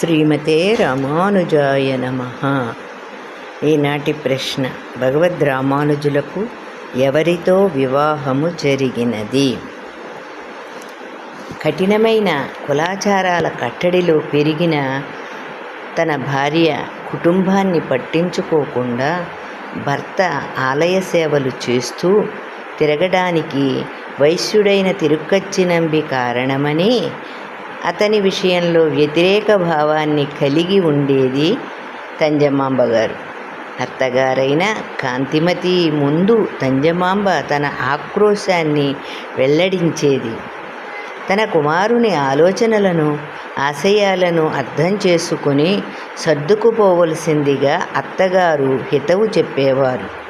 శ్రీమతే రామానుజాయ నమ. ఈనాటి ప్రశ్న భగవద్ రామానుజులకు ఎవరితో వివాహము జరిగినది? కఠినమైన కులాచారాల కట్టడిలో పెరిగిన తన భార్య కుటుంబాన్ని పట్టించుకోకుండా భర్త ఆలయ సేవలు చేస్తూ తిరగడానికి వైశ్యుడైన తిరుక్కచ్చినంబి కారణమని అతని విషయంలో వ్యతిరేక భావాన్ని కలిగి ఉండేది తంజమాంబ గారు. అత్తగారైన కాంతిమతి ముందు తంజమాంబ తన ఆక్రోశాన్ని వెల్లడించేది. తన కుమారుని ఆలోచనలను ఆశయాలను అర్థం చేసుకుని సర్దుకుపోవలసిందిగా అత్తగారు హితవు చెప్పేవారు.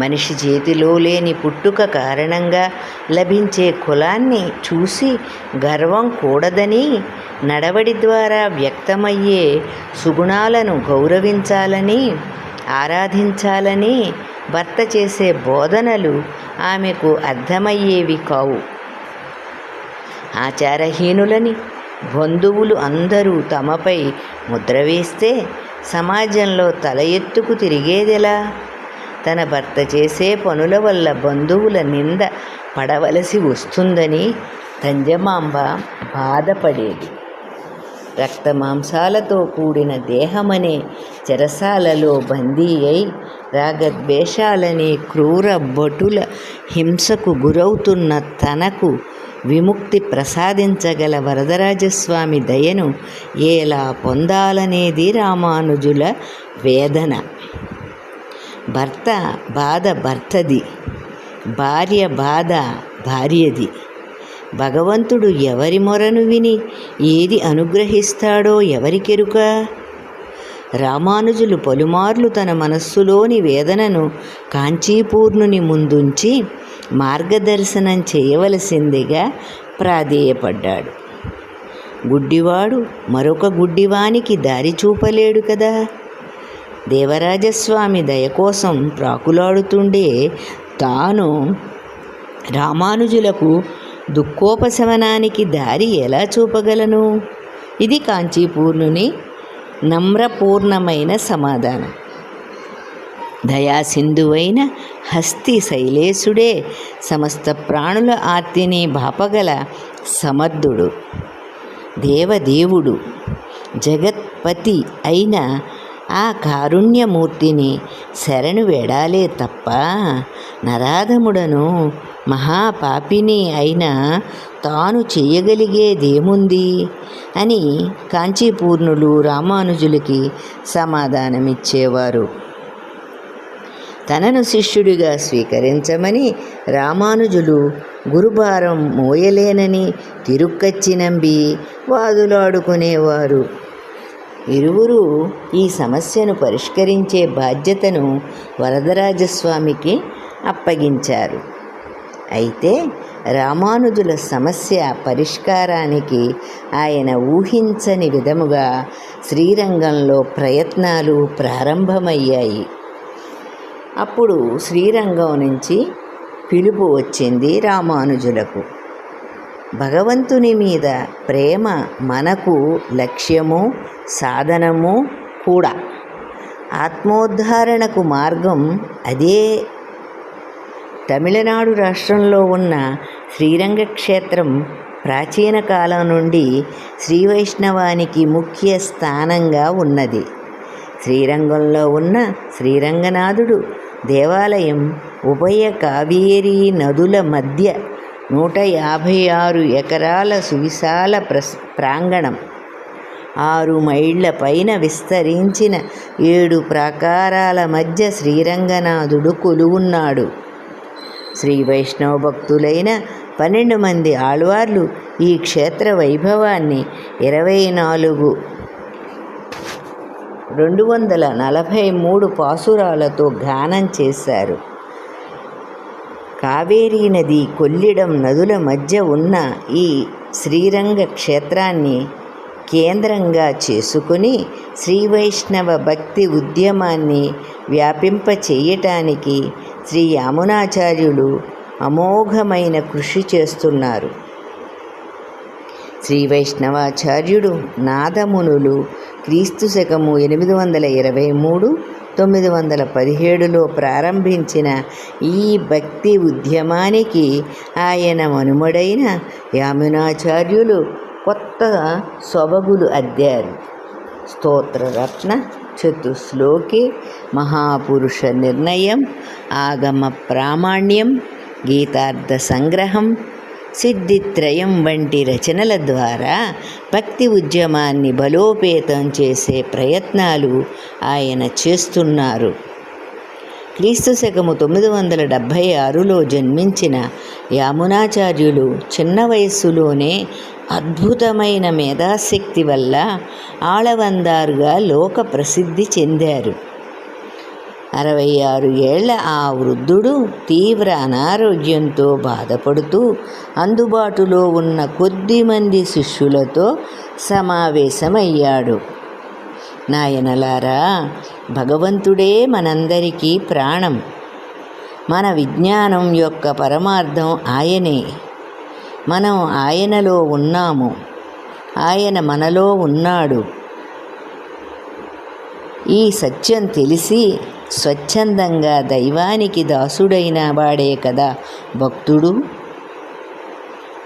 మనిషి చేతిలో లేని పుట్టుక కారణంగా లభించే కులాన్ని చూసి గర్వం కూడదని నడవడి ద్వారా వ్యక్తమయ్యే సుగుణాలను గౌరవించాలని ఆరాధించాలని భర్త చేసే బోధనలు ఆమెకు అర్థమయ్యేవి కావు. ఆచారహీనులని బంధువులు అందరూ తమపై ముద్ర వేస్తే సమాజంలో తల ఎత్తుకు తిరిగేదెలా? తన భర్త చేసే పనుల వల్ల బంధువుల నింద పడవలసి వస్తుందని తంజమాంబ బాధపడేది. రక్తమాంసాలతో కూడిన దేహమనే చెరసాలలో బందీ అయి రాగద్వేషాలనే క్రూర భటుల హింసకు గురవుతున్న తనకు విముక్తి ప్రసాదించగల వరదరాజస్వామి దయను ఎలా పొందాలనేది రామానుజుల వేదన. భర్త బాధ భర్తది భార్య బాధ భార్యది. భగవంతుడు ఎవరి మొరను విని ఏది అనుగ్రహిస్తాడో ఎవరికెరుక రామానుజులు పలుమార్లు తన మనస్సులోని వేదనను కాంచీపూర్ణుని ముందుంచి మార్గదర్శనం చేయవలసిందిగా ప్రాధేయపడ్డాడు. గుడ్డివాడు మరొక గుడ్డివానికి దారి చూపలేడు కదా? దేవరాజస్వామి దయ కోసం ప్రాకులాడుతుండే తాను రామానుజులకు దుఃఖోపశమనానికి దారి ఎలా చూపగలను? ఇది కాంచీపూర్ణుని నమ్రపూర్ణమైన సమాధానం. దయాసింధువైన హస్తి శైలేశుడే సమస్త ప్రాణుల ఆర్తిని బాపగల సమర్థుడు దేవదేవుడు జగత్పతి అయిన ఆ కారుణ్యమూర్తిని శరణు వేడాలే తప్ప నరాధముడను మహాపాపిని అయిన తాను చేయగలిగేదేముంది? అని కాంచీపూర్ణులు రామానుజులకి సమాధానమిచ్చేవారు. తనను శిష్యుడిగా స్వీకరించమని రామానుజులు గురుభారం మోయలేనని తిరుక్కచ్చి నంబి వాదులాడుకునేవారు. ఇరువురు ఈ సమస్యను పరిష్కరించే బాధ్యతను వరదరాజస్వామికి అప్పగించారు. అయితే రామానుజుల సమస్య పరిష్కారానికి ఆయన ఊహించని విధముగా శ్రీరంగంలో ప్రయత్నాలు ప్రారంభమయ్యాయి. అప్పుడు శ్రీరంగం నుంచి పిలుపు వచ్చింది రామానుజులకు. భగవంతుని మీద ప్రేమ మనకు లక్ష్యము సాధనము కూడా. ఆత్మోద్ధారణకు మార్గం అదే. తమిళనాడు రాష్ట్రంలో ఉన్న శ్రీరంగ క్షేత్రం ప్రాచీన కాలం నుండి శ్రీ వైష్ణవానికి ముఖ్య స్థానంగా ఉన్నది. శ్రీరంగంలో ఉన్న శ్రీరంగనాథుడు దేవాలయం ఉభయ కావేరీ నదుల మధ్య నూట యాభై ఆరు ఎకరాల సువిశాల ప్రస్ ప్రాంగణం. ఆరు మైళ్ళ పైన విస్తరించిన ఏడు ప్రాకారాల మధ్య శ్రీరంగనాథుడు కొలువున్నాడు. శ్రీ వైష్ణవ భక్తులైన పన్నెండు మంది ఆళ్వార్లు ఈ క్షేత్ర వైభవాన్ని ఇరవై నాలుగు రెండు వందల నలభై మూడు పాసురాలతో గానం చేశారు. కావేరీ నది కొల్లిడం నదుల మధ్య ఉన్న ఈ శ్రీరంగ క్షేత్రాన్ని కేంద్రంగా చేసుకుని శ్రీవైష్ణవ భక్తి ఉద్యమాన్ని వ్యాపింపచేయటానికి శ్రీ యామునాచార్యులు అమోఘమైన కృషి చేస్తున్నారు. శ్రీ వైష్ణవాచార్యుడు నాదమునులు క్రీస్తు శకము ఎనిమిది వందల ఇరవై మూడు తొమ్మిది వందల పదిహేడులో ప్రారంభించిన ఈ భక్తి ఉద్యమానికి ఆయన మనుమడైన యామునాచార్యులు కొత్త సొబగులు అద్దారు. స్తోత్రరత్న చతుశ్లోకి మహాపురుష నిర్ణయం ఆగమ ప్రామాణ్యం గీతార్థ సంగ్రహం సిద్ధిత్రయం వంటి రచనల ద్వారా భక్తి ఉద్యమాన్ని బలోపేతం చేసే ప్రయత్నాలు ఆయన చేస్తున్నారు. క్రీస్తు శకము తొమ్మిది వందల డెబ్భై ఆరులో జన్మించిన యామునాచార్యులు చిన్న వయస్సులోనే అద్భుతమైన మేధాశక్తి వల్ల ఆళవందారుగా లోక ప్రసిద్ధి చెందారు. అరవై ఆరు ఏళ్ళ ఆ వృద్ధుడు తీవ్ర అనారోగ్యంతో బాధపడుతూ అందుబాటులో ఉన్న కొద్ది మంది శిష్యులతో సమావేశమయ్యాడు. నాయనలారా భగవంతుడే మనందరికీ ప్రాణం. మన విజ్ఞానం యొక్క పరమార్థం ఆయనే. మనం ఆయనలో ఉన్నాము. ఆయన మనలో ఉన్నాడు. ఈ సత్యం తెలిసి స్వచ్ఛందంగా దైవానికి దాసుడైన వాడే కదా భక్తుడు?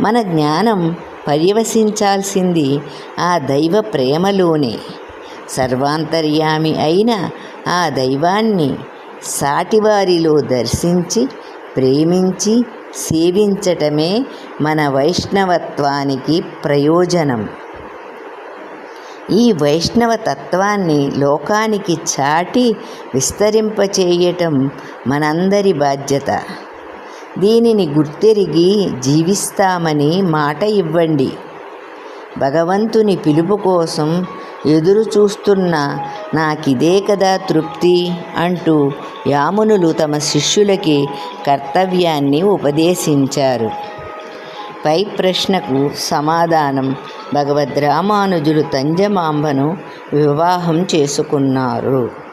మన జ్ఞానం పర్యవసించాల్సింది ఆ దైవ ప్రేమలోనే. సర్వాంతర్యామి అయిన ఆ దైవాన్ని సాటివారిలో దర్శించి ప్రేమించి సేవించటమే మన వైష్ణవత్వానికి ప్రయోజనం. ఈ వైష్ణవ తత్వాన్ని లోకానికి చాటి విస్తరింపచేయటం మనందరి బాధ్యత. దీనిని గుర్తెరిగి జీవిస్తామని మాట ఇవ్వండి. భగవంతుని పిలుపు కోసం ఎదురు చూస్తున్న నాకిదే కదా తృప్తి అంటూ యామునులు తమ శిష్యులకి కర్తవ్యాన్ని ఉపదేశించారు. పై ప్రశ్నకు సమాధానం. భగవద్ రామానుజులు తంజమాంబను వివాహం చేసుకున్నారు.